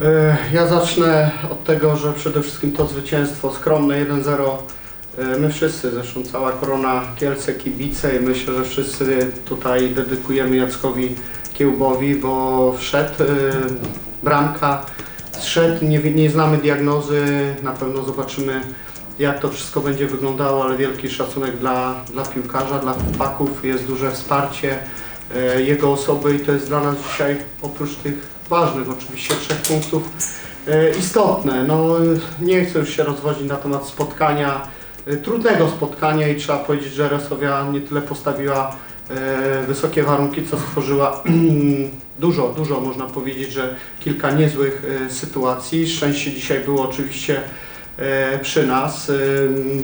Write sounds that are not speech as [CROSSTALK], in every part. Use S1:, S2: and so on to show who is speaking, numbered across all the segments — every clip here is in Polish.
S1: E, Ja zacznę od tego, że przede wszystkim to zwycięstwo skromne 1-0. e, My wszyscy, zresztą cała korona Kielce, kibice i myślę, że wszyscy tutaj dedykujemy Jackowi Kiełbowi, bo wszedł e, bramka, zszedł, nie, nie znamy diagnozy, na pewno zobaczymy jak to wszystko będzie wyglądało, ale wielki szacunek dla, dla piłkarza, dla chłopaków, jest duże wsparcie jego osoby i to jest dla nas dzisiaj oprócz tych ważnych oczywiście trzech punktów e, istotne. No, nie chcę już się rozwodzić na temat spotkania, e, trudnego spotkania i trzeba powiedzieć, że Resowia nie tyle postawiła e, wysokie warunki, co stworzyła [CLEARS THROAT] dużo, dużo można powiedzieć, że kilka niezłych sytuacji. Szczęście dzisiaj było oczywiście przy nas.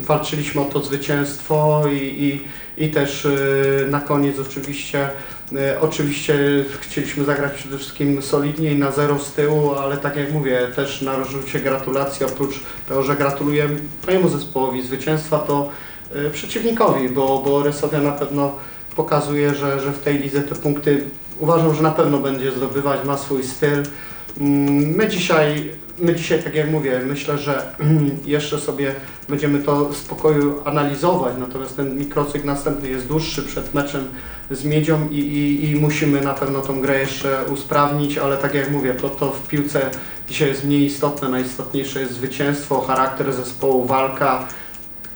S1: Walczyliśmy o to zwycięstwo i, i, i też e, na koniec oczywiście e, oczywiście chcieliśmy zagrać przede wszystkim solidnie i na zero z tyłu, ale tak jak mówię, też należą się gratulacje, oprócz tego, że gratuluję mojemu zespołowi zwycięstwa, to e, przeciwnikowi, bo, bo Resowia na pewno pokazuje, że, że w tej lidze te punkty uważam, że na pewno będzie zdobywać, ma swój styl. Mm, My dzisiaj, my dzisiaj, tak jak mówię, myślę, że jeszcze sobie będziemy to w spokoju analizować, natomiast ten mikrocykl następny jest dłuższy przed meczem z Miedzią i, i, i musimy na pewno tą grę jeszcze usprawnić, ale tak jak mówię, to, to w piłce dzisiaj jest mniej istotne, najistotniejsze jest zwycięstwo, charakter zespołu, walka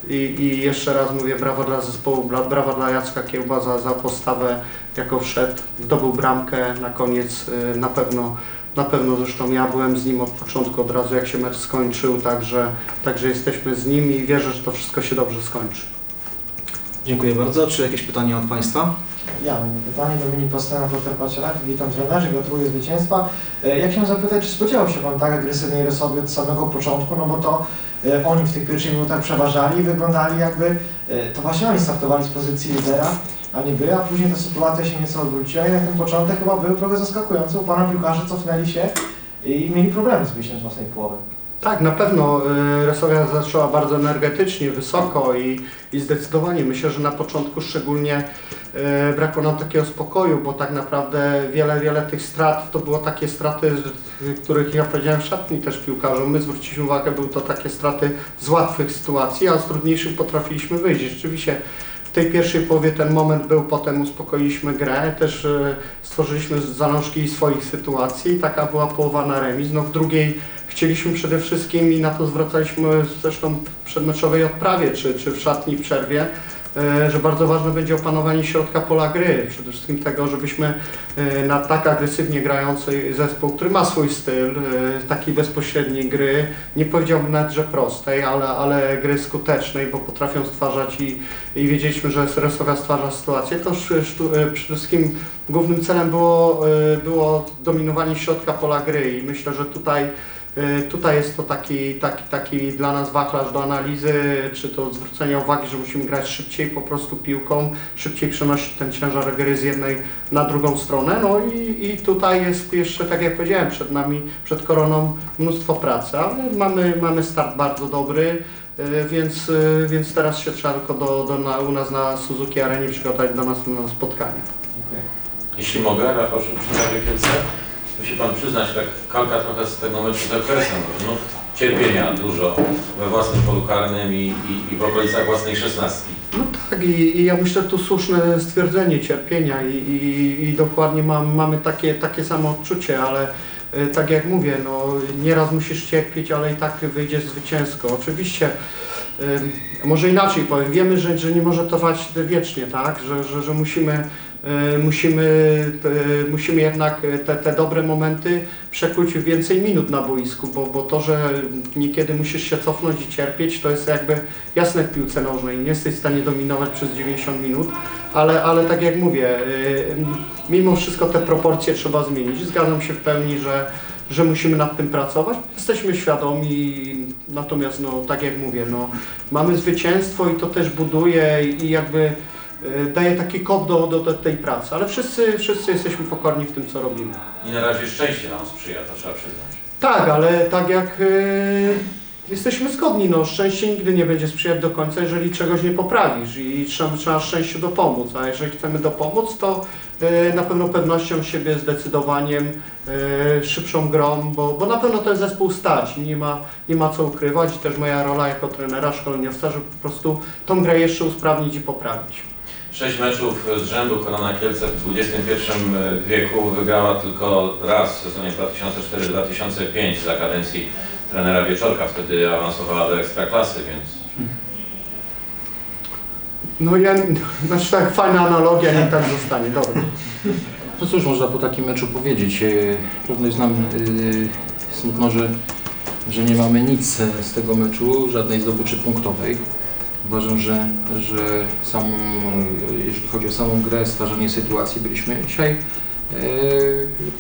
S1: i, i jeszcze raz mówię brawo dla zespołu, bra- brawo dla Jacka Kiełba za, postawę, jaką wszedł, zdobył bramkę, na koniec y, na pewno na pewno zresztą ja byłem z nim od początku, od razu jak się mecz skończył, także, także jesteśmy z nim i wierzę, że to wszystko się dobrze skończy.
S2: Dziękuję bardzo. Czy jakieś pytania od Państwa?
S3: Ja mam pytanie. Dominik Postana, Podkarpacie Live. Witam trenerzy, gratuluję zwycięstwa. E, Ja chciałem zapytać, czy spodziewał się Pan tak agresywnej Resowi od samego początku, no bo to e, oni w tych pierwszych minutach przeważali i wyglądali jakby, e, to właśnie oni startowali z pozycji lidera, a nie by, a później ta sytuacja się nieco odwróciła i na ten początek chyba był trochę zaskakujący, bo Pana piłkarze cofnęli się i mieli problemy z wyjściem z własnej połowy.
S1: Tak, na pewno y, Resowia zaczęła bardzo energetycznie, wysoko i, i zdecydowanie myślę, że na początku szczególnie y, brakło nam takiego spokoju, bo tak naprawdę wiele, wiele tych strat to było takie straty, których ja powiedziałem w szatni też piłkarzom. My zwróciliśmy uwagę, były to takie straty z łatwych sytuacji, a z trudniejszych potrafiliśmy wyjść. Rzeczywiście w tej pierwszej połowie ten moment był, potem uspokoiliśmy grę, też y, stworzyliśmy zalążki swoich sytuacji, taka była połowa na remis. No w drugiej chcieliśmy przede wszystkim i na to zwracaliśmy zresztą w przedmeczowej odprawie czy, czy w szatni w przerwie, e, że bardzo ważne będzie opanowanie środka pola gry. Przede wszystkim tego, żebyśmy e, na tak agresywnie grający zespół, który ma swój styl, e, takiej bezpośredniej gry, nie powiedziałbym nawet, że prostej, ale, ale gry skutecznej, bo potrafią stwarzać i, i wiedzieliśmy, że Resowia stwarza sytuację, to e, przede wszystkim głównym celem było, e, było dominowanie środka pola gry i myślę, że tutaj E, Tutaj jest to taki, taki, taki dla nas wachlarz do analizy, czy to zwrócenia uwagi, że musimy grać szybciej po prostu piłką, szybciej przenosić ten ciężar gry z jednej na drugą stronę. No i, i tutaj jest jeszcze, tak jak powiedziałem, przed nami, przed koroną mnóstwo pracy, ale mamy, mamy start bardzo dobry. e, Więc, e, więc teraz się trzeba tylko do, do, na, u nas na Suzuki Arenie przygotować do następnego spotkania.
S3: Dziękuję.
S4: Jeśli mogę, Rafał Szymczyk, Kielce, musi Pan przyznać, tak kalka trochę z tego meczu z okresem, no, cierpienia dużo we własnym polu karnym i, i, i w okolicach własnej szesnastki.
S1: No tak i, i ja myślę tu słuszne stwierdzenie cierpienia i, i, i dokładnie mam, mamy takie, takie samo odczucie, ale e, tak jak mówię, no nieraz musisz cierpieć, ale i tak wyjdziesz zwycięsko. Oczywiście e, może inaczej powiem, wiemy, że, że nie może to trwać wiecznie, tak? Że, że, że musimy, musimy, e, musimy jednak te, te dobre momenty przekuć w więcej minut na boisku, bo, bo to, że niekiedy musisz się cofnąć i cierpieć, to jest jakby jasne w piłce nożnej. Nie jesteś w stanie dominować przez 90 minut, ale, ale tak jak mówię, mimo wszystko te proporcje trzeba zmienić. Zgadzam się w pełni, że, że musimy nad tym pracować. Jesteśmy świadomi, natomiast no, tak jak mówię, no, mamy zwycięstwo i to też buduje i jakby daje taki kop do, do, do tej pracy, ale wszyscy, wszyscy jesteśmy pokorni w tym, co robimy.
S4: I na razie szczęście nam sprzyja, to trzeba przyznać.
S1: Tak, ale tak jak, y, Jesteśmy zgodni, no szczęście nigdy nie będzie sprzyjać do końca, jeżeli czegoś nie poprawisz i trzeba, trzeba szczęściu dopomóc, a jeżeli chcemy dopomóc, to e, na pewno pewnością siebie, zdecydowaniem, e, szybszą grą, bo, bo na pewno ten zespół stać, nie ma, nie ma co ukrywać i też moja rola jako trenera, szkoleniowca, żeby po prostu tą grę jeszcze usprawnić i poprawić.
S4: Sześć meczów z rzędu Korona Kielce w XXI wieku wygrała tylko raz w sezonie 2004-2005 za kadencji trenera Wieczorka. Wtedy awansowała do Ekstraklasy, więc
S1: No ja, znaczy tak fajna analogia, niech tak zostanie, dobra.
S5: No cóż można po takim meczu powiedzieć. E, Pewno jest nam e, smutno, że, że nie mamy nic e, z tego meczu, żadnej zdobyczy punktowej. Uważam, że, że sam, jeżeli chodzi o samą grę, stwarzanie sytuacji, byliśmy dzisiaj e,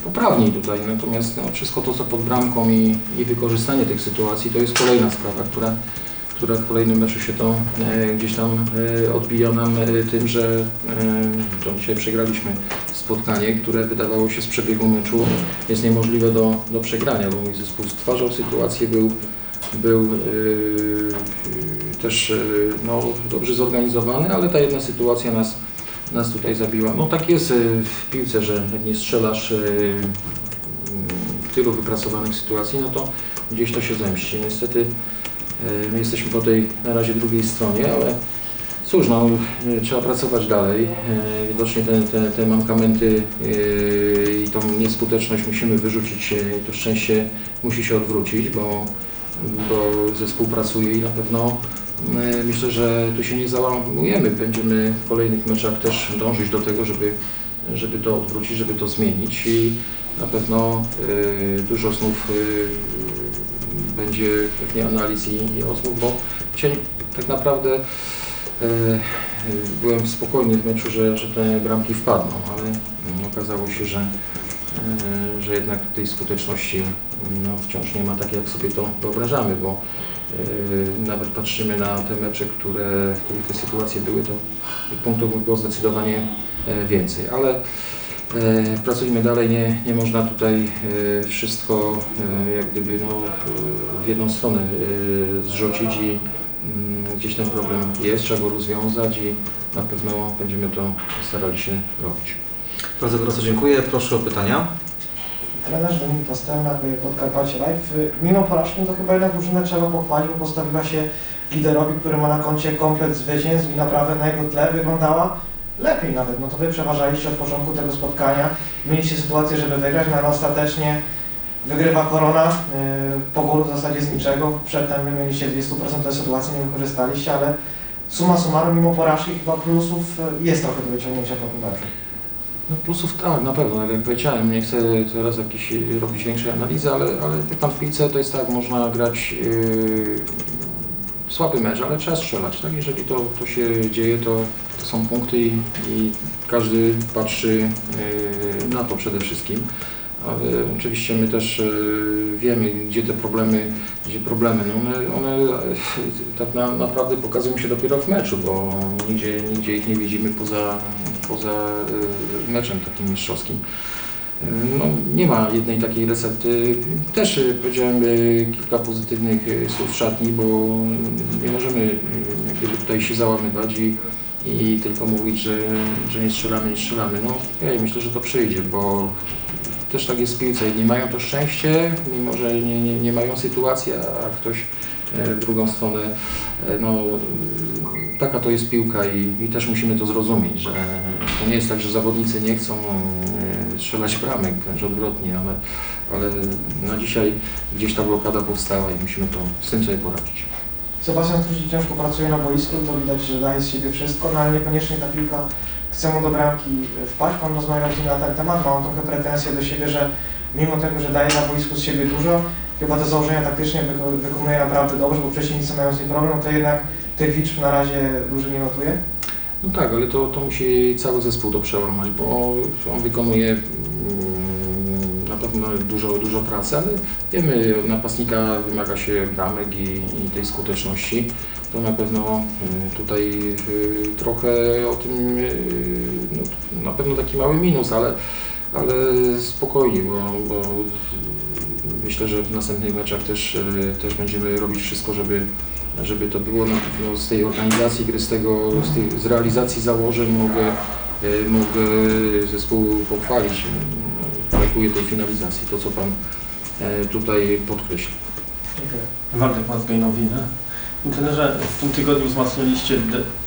S5: poprawni tutaj. Natomiast no, wszystko to, co pod bramką i, i wykorzystanie tych sytuacji, to jest kolejna sprawa, która która w kolejnym meczu się to e, gdzieś tam e, odbija nam e, tym, że e, to dzisiaj przegraliśmy spotkanie, które wydawało się z przebiegu meczu jest niemożliwe do, do przegrania, bo mój zespół stwarzał sytuację, był, był e, też e, no, dobrze zorganizowany, ale ta jedna sytuacja nas, nas tutaj zabiła. No tak jest e, w piłce, że jak nie strzelasz e, tylu wypracowanych sytuacji, no to gdzieś to się zemści. Niestety my jesteśmy po tej na razie drugiej stronie, ale cóż, no, trzeba pracować dalej. Widocznie te, te, te mankamenty i tą nieskuteczność musimy wyrzucić, to szczęście musi się odwrócić, bo, bo zespół pracuje i na pewno myślę, że tu się nie załamujemy. Będziemy w kolejnych meczach też dążyć do tego, żeby, żeby to odwrócić, żeby to zmienić i na pewno e, dużo znów e, będzie pewnie analiz i, i rozmów, bo tak naprawdę e, byłem spokojny w meczu, że, że te bramki wpadną, ale okazało się, że, że jednak tej skuteczności no, wciąż nie ma tak, jak sobie to wyobrażamy, bo nawet patrzymy na te mecze, które, w których te sytuacje były, to punktów było zdecydowanie e, więcej, ale E, Pracujmy dalej, nie, nie można tutaj e, wszystko jak gdyby no, w jedną stronę zrzucić i mm, gdzieś ten problem jest, trzeba go rozwiązać i na pewno będziemy to starali się robić.
S2: Bardzo gorąco dziękuję. Proszę o pytania.
S3: Trener Dominik Pasternak, y, Podkarpacie Live. Y, Mimo porażki, no to chyba jednak drużynę trzeba pochwalić, bo postawiła się liderowi, który ma na koncie komplet zwycięstw i naprawdę na jego tle wyglądała lepiej nawet. No to wy przeważaliście od początku tego spotkania, mieliście sytuację, żeby wygrać, no ale ostatecznie wygrywa Korona y, po golu w zasadzie z niczego. Przedtem wy mieliście 200% sytuacji, nie wykorzystaliście, ale suma summarum, mimo porażki chyba plusów jest trochę do wyciągnięcia po tym meczu.
S5: No plusów tak, na pewno, tak jak powiedziałem, nie chcę teraz jakiś, y, robić większej analizy, ale, ale jak tam w piłce to jest tak, można grać yy, słaby mecz, ale trzeba strzelać, tak? Jeżeli to, to się dzieje, to, to są punkty i, i każdy patrzy yy, na to przede wszystkim. Ale oczywiście my też yy, wiemy, gdzie te problemy, gdzie problemy, no one, one yy, tak na, naprawdę pokazują się dopiero w meczu, bo nigdzie, nigdzie ich nie widzimy poza, poza yy, meczem takim mistrzowskim. Yy, No, nie ma jednej takiej recepty. Też yy, powiedziałem kilka pozytywnych słów szatni, bo nie możemy jak gdyby tutaj się załamywać i, i tylko mówić, że, że nie strzelamy, nie strzelamy. No ja myślę, że to przyjdzie, bo też tak jest w piłce. Jedni mają to szczęście, mimo że nie, nie, nie mają sytuacji, a ktoś w drugą stronę, no taka to jest piłka i, i też musimy to zrozumieć, że to nie jest tak, że zawodnicy nie chcą e, strzelać bramek, wręcz odwrotnie, ale, ale na dzisiaj gdzieś ta blokada powstała i musimy to z tym sobie poradzić.
S3: Sebastian Struzik ciężko pracuje na boisku, to widać, że daje z siebie wszystko, no ale niekoniecznie ta piłka chce mu do bramki wpaść. Pan rozmawiał z nim na ten temat, ma on trochę pretensje do siebie, że mimo tego, że daje na boisku z siebie dużo, chyba te założenia taktycznie wyko- wykonuje naprawdę dobrze, bo przeciwnicy mają z nim problem, to jednak tych na razie duży nie notuje.
S5: No tak, ale to, to musi cały zespół to przełamać, bo on wykonuje mm, na pewno dużo, dużo pracy, ale wiemy, napastnika wymaga się bramek i, i tej skuteczności. To na pewno y, tutaj y, trochę o tym, y, no, na pewno taki mały minus, ale, ale spokojnie, bo, bo myślę, że w następnych meczach też, e, też będziemy robić wszystko, żeby, żeby to było. No, z tej organizacji gry, z, tego, z, tej, z realizacji założeń mogę, e, mogę zespół pochwalić. Brakuje tej finalizacji, to co Pan e, tutaj podkreślił.
S6: Waldek Mazgajnowina. Trenerze, w tym tygodniu wzmacnialiście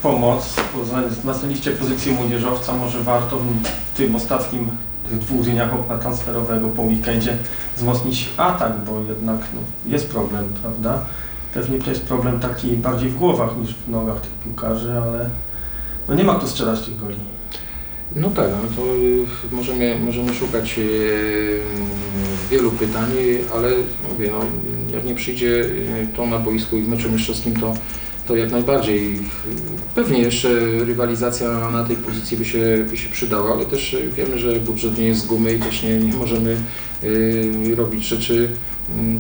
S6: pomoc, wzmacnialiście pozycję młodzieżowca. Może warto w tym ostatnim tych dwóch dniach okna transferowego po weekendzie wzmocnić atak, bo jednak no, jest problem, prawda? Pewnie to jest problem taki bardziej w głowach niż w nogach tych piłkarzy, ale no nie ma kto strzelać tych goli.
S5: No tak, no to y, możemy, możemy szukać y, wielu pytań, ale mówię, no, jak nie przyjdzie y, to na boisku i w meczu mistrzowskim, to, to jak najbardziej. Pewnie jeszcze rywalizacja na tej pozycji by się, by się przydała, ale też wiemy, że budżet nie jest z gumy i też nie, nie możemy robić rzeczy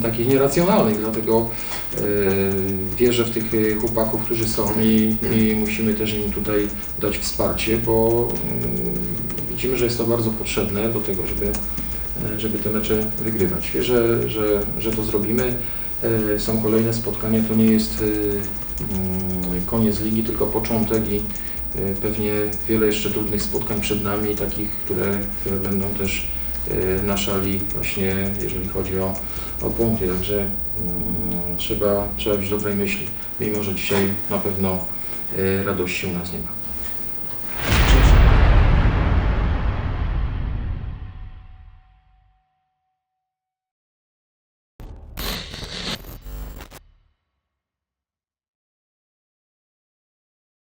S5: takich nieracjonalnych, dlatego y, wierzę w tych chłopaków, którzy są i, i musimy też im tutaj dać wsparcie, bo mm, widzimy, że jest to bardzo potrzebne do tego, żeby, e, żeby te mecze wygrywać. Wierzę, że, że to zrobimy. E, Są kolejne spotkania, to nie jest e, mm, koniec ligi, tylko początek i e, pewnie wiele jeszcze trudnych spotkań przed nami, takich, które, które będą też e, na szali właśnie, jeżeli chodzi o, o punkty. Także mm, trzeba, trzeba być dobrej myśli, mimo że dzisiaj na pewno e, radości u nas nie ma.